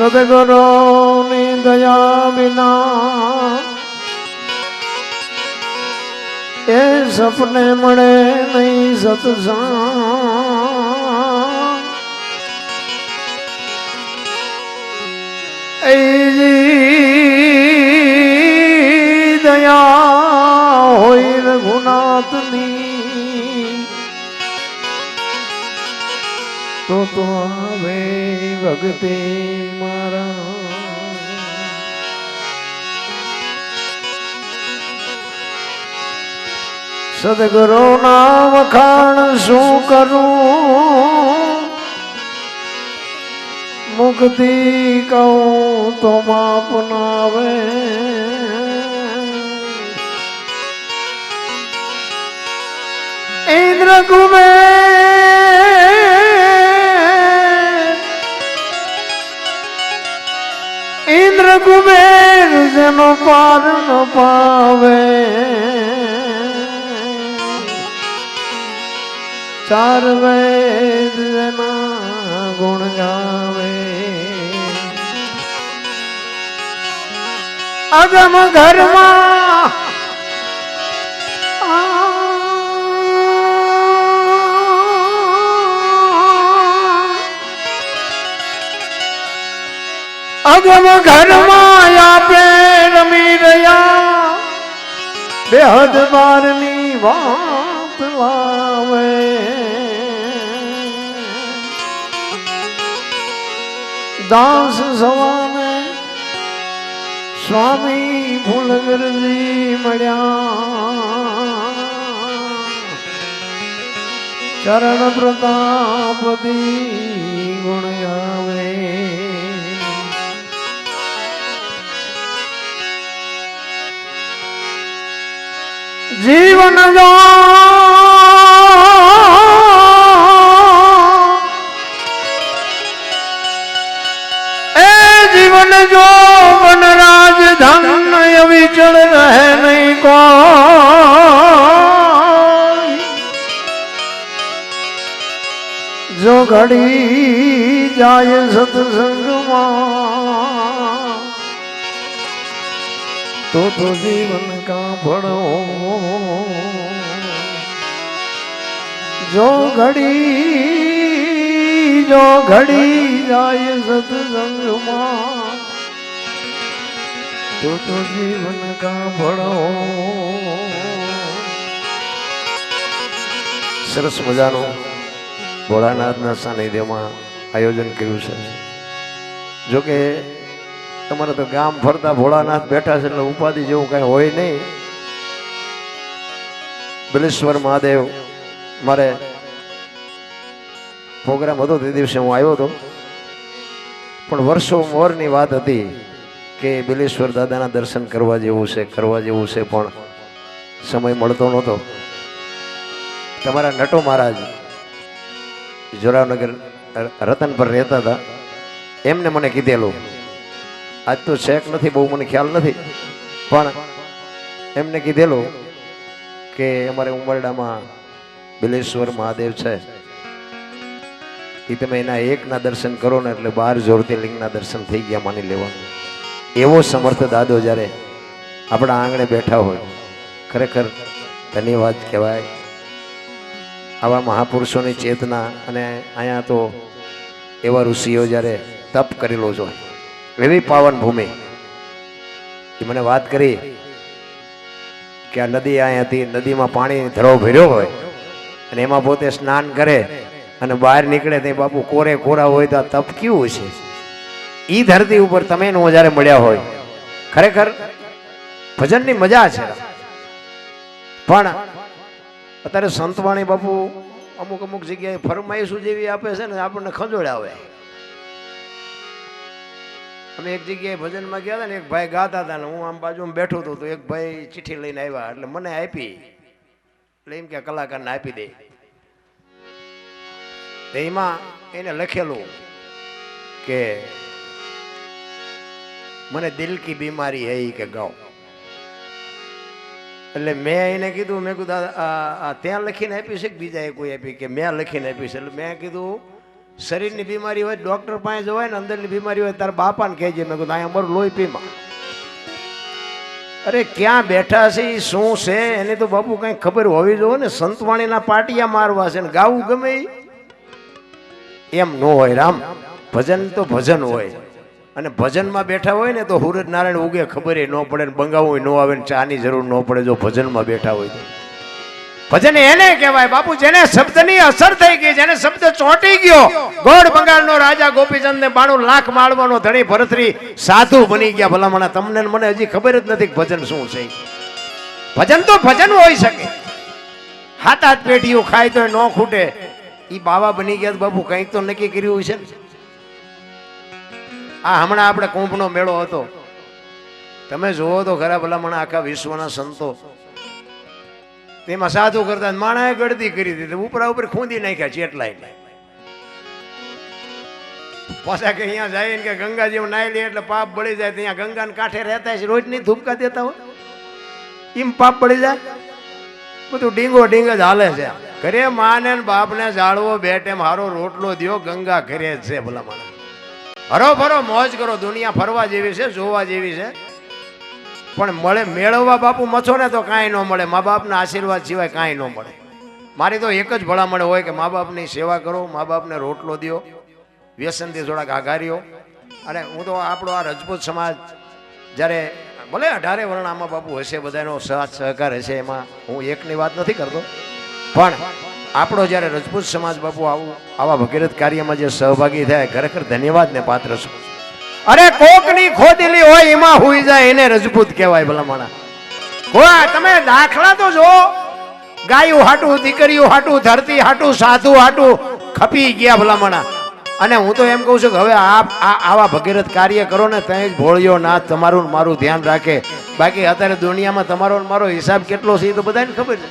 સદગુરુની દયા વિના એ સપને મળે નહીં સતસંગ. એજી દયા હોય રઘુનાથની, તો તો હવે ભક્તિ મારા સદગુરુ નામ ખાણ શું કરું? મુક્તિ કહું તો માપ ઇન્દ્ર કુબેર જેનો પાર ન પાવે. ચાર વેદ જેના ગુણ ગાવે. અગમ ઘરમાં અગમ ઘરમાં આપે રમી રહ્યા. બેહદ બારની વાત લાવે. દાસ સવાને સ્વામી ફૂલગરજી મળ્યા. ચરણ પ્રતાપદી ગુણ ગાવે જીવન જો. એ જીવન જો વન રાજધાન અવિચળ રહે નહીં કો જો ઘડી જાય સત્સંગમાં, તો તો જીવન કા જો ઘડી જો ઘડી જાય સત્સંગમાં, તો તો જીવન કા ભણો સરસ મજાનું ભોળાનાથના સાનિધ્યમાં આયોજન કર્યું છે. જોકે તમારે તો ગામ ફરતા ભોળાનાથ બેઠા છે એટલે ઉપાધિ જેવું કઈ હોય નહીં. બલેશ્વર મહાદેવ મારે પ્રોગ્રામ હતો તે દિવસે હું આવ્યો હતો. પણ વર્ષો મોરની વાત હતી કે બિલેશ્વર દાદાના દર્શન કરવા જેવું છે, કરવા જેવું છે, પણ સમય મળતો નહોતો. તમારા નટો મહારાજ જોરાવનગર રતન પર રહેતા હતા. એમને મને કીધેલું, આજ તો શેક નથી, બહુ મને ખ્યાલ નથી. પણ એમને કીધેલું કે અમારે ઉમરડામાં બિલેશ્વર મહાદેવ છે. એ તમે એના એકના દર્શન કરો ને એટલે બાર જ્યોતિર્લિંગના દર્શન થઈ ગયા માની લેવાનું. એવો સમર્થ દાદો જ્યારે આપણા આંગણે બેઠા હોય, ખરેખર ધન્યવાદ કહેવાય. આવા મહાપુરુષોની ચેતના અને અહીંયા તો એવા ઋષિઓ જ્યારે તપ કરેલો જ હોય, એવી પાવન ભૂમિ. એ મને વાત કરી કે આ નદી અહીંયા હતી નદીમાં પાણી ધરો ભર્યો હોય અને એમાં પોતે સ્નાન કરે અને બહાર નીકળે તે બાપુ કોરે કોરા હોય તો આ તપ કેવું છે? એ ધરતી ઉપર તમે નો જ્યારે મળ્યા હોય. ખરેખર ભજનની મજા છે. પણ અત્યારે સંતવાણી બાપુ અમુક અમુક જગ્યાએ ફરમાઈશું જેવી આપે છે ને, આપણને ખંજોળ આવે અમે એક જગ્યાએ ભજનમાં ગયા હતા ને, એક ભાઈ ગાતા હતા ને, હું આમ બાજુમાં બેઠો હતો તો એક ભાઈ ચિઠ્ઠી લઈને આવ્યા એટલે મને આપી. એટલે એમ કે કલાકારને આપી દે. એમાં એને લખેલું કે મને દિલ કી બીમારી હે કે ગાઓ એટલે મેં એને કીધું, મેં કીધું ત્યાં લખીને આપી છે કે બીજાએ કોઈ આપી કે મેં લખીને આપી છે. એટલે મેં કીધું, શરીરની બીમારી હોય ડૉક્ટર પાસે જવાય ને અંદરની બીમારી હોય તારા બાપાને કહેજે. મેં કીધું, અહીંયા અમારું લોહી પીમાં. અરે ક્યાં બેઠા છે એ શું છે? એને તો બાપુ કઈ ખબર હોવી જોઈએ ને, સંતવાણીના પાટિયા મારવા છે ને ગાવું ગમે એમ ન હોય રામ, ભજન તો ભજન હોય. અને ભજનમાં બેઠા હોય ને તો હુરજ નારાયણ ઉગે ખબર ન પડે ને બંગાવું ન આવે ને ચાની જરૂર ન પડે જો ભજનમાં બેઠા હોય તો. ભજન એને કહેવાય. બાપુ, જેને શબ્દની અસર થઈ ગઈ, જેને શબ્દ ચોંટી ગયો, ગોળ બંગાળનો રાજા ગોપીચંદ ને બાણું લાખ માળવાનો ધણી ભરતરી સાધુ બની ગયા. ભલામણા, તમને મને હજી ખબર જ નથી ભજન શું છે. ભજન તો ભજન હોઈ શકે. હાથ હાથ પેઢીઓ ખાય તો ન ખૂટે. એ બાવા બની ગયા બાપુ, કંઈક તો નક્કી કર્યું છે આ હમણાં આપણે કુંભનો મેળો હતો. તમે જુઓ તો ખરા ભલામણ, આખા વિશ્વના સંતો. તેમાં સાધુ કરતા માણાએ ગળતી કરી દીધી. ઉપરા ઉપર ખૂંદી નાખ્યા ચેટલાય પાછા કે અહીંયા જાય ને કે ગંગાજી નાઈ લે એટલે પાપ બળી જાય ત્યાં ગંગાને કાંઠે રહેતા છે રોજ નહીં ધૂપકા દેતા હોય. એમ પાપ બળી જાય. બધું ડીંગો ડીંગ જ હાલે છે. ઘરે માને ને બાપને જાળવો બે ટાઈમ હારો રોટલો દ્યો, ગંગા ઘરે જ છે ભલા મને હરો ફરો મોજ કરો. દુનિયા ફરવા જેવી છે, જોવા જેવી છે. પણ મળે મેળવવા બાપુ મથો ને તો કાંઈ ન મળે. મા બાપના આશીર્વાદ સિવાય કાંઈ ન મળે. મારી તો એક જ ભલામણ હોય કે મા બાપની સેવા કરો, મા બાપને રોટલો દો વ્યસનથી થોડાક આઘારીઓ. અને હું તો આપણો આ રજપૂત સમાજ જ્યારે, ભલે અઢારે વર્ણ આમાં બાપુ હશે, બધાનો સાથ સહકાર હશે, એમાં હું એકની વાત નથી કરતો. પણ આપણો જ્યારે રજપૂત સમાજ બાપુ આવું, આવા ભગીરથ કાર્યમાં જે સહભાગી થાય ખરેખર ધન્યવાદને પાત્ર છું અરે કોકની ખોદેલી હોય એમાં હુઈ જાય, એને રજપૂત કહેવાય ભલામણા કોઈ તમે દાખલા તો જો ગાયું હાટું, દીકરીઓ હાટું, ધરતી હાટું, સાધુ હાટું, ખપી ગયા ભલામણા અને હું તો એમ કહું છું કે હવે આ આવા ભગીરથ કાર્ય કરો ને ત્યાં જ ભોળિયો નાથ તમારું મારું ધ્યાન રાખે. બાકી અત્યારે દુનિયામાં તમારો ને મારો હિસાબ કેટલો છે એ તો બધાને ખબર છે.